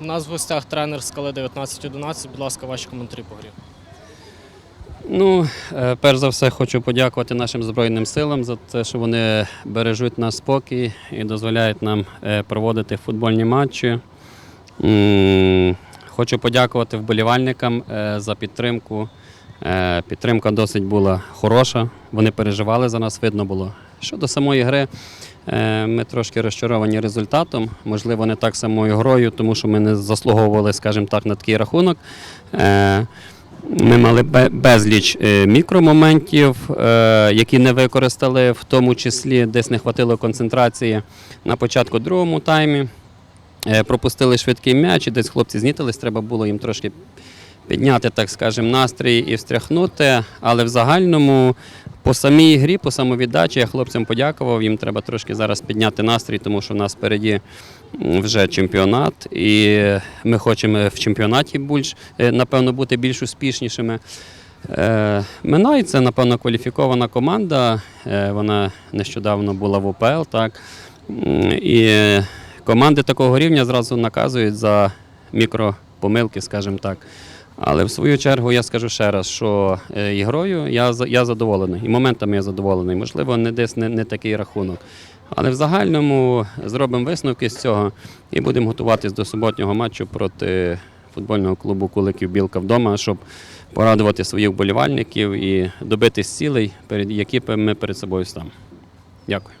У нас в гостях тренер скали 1911. Будь ласка, ваші коментарі по грі. Ну, е, перш за все, хочу подякувати нашим Збройним силам за те, що вони бережуть наш спокій і дозволяють нам е, проводити футбольні матчі. Хочу подякувати вболівальникам е, за підтримку. Підтримка досить була хороша. Вони переживали за нас, видно було. Щодо самої гри, е, ми трошки розчаровані результатом. Можливо, не так самою грою, тому що ми не заслуговували, скажімо так, на такий рахунок. Е, ми мали безліч е, мікромоментів, які не використали, в тому числі десь не хватило концентрації на початку другому таймі. Пропустили швидкий м'яч, і десь хлопці знітились, треба було їм трошки підняти, так скажемо, настрій і встряхнути. Але в загальному по самій грі, по самовіддачі я хлопцям подякував. Їм треба трошки зараз підняти настрій, тому що в нас впереді вже чемпіонат, і ми хочемо в чемпіонаті більш, е, напевно, бути більш успішнішими. Е, Минай це, напевно, кваліфікована команда. Е, Вона нещодавно була в ОПЛ, так. І команди такого рівня зразу наказують за мікропомилки, скажімо так. Але в свою чергу я скажу ще раз, що е, ігрою я, я задоволений, і моментами я задоволений. Можливо, не десь не, не такий рахунок. Але в загальному зробимо висновки з цього і будемо готуватись до суботнього матчу проти футбольного клубу Куликів Білка вдома, щоб порадувати своїх вболівальників і добитись цілей, які ми перед собою ставимо. Дякую.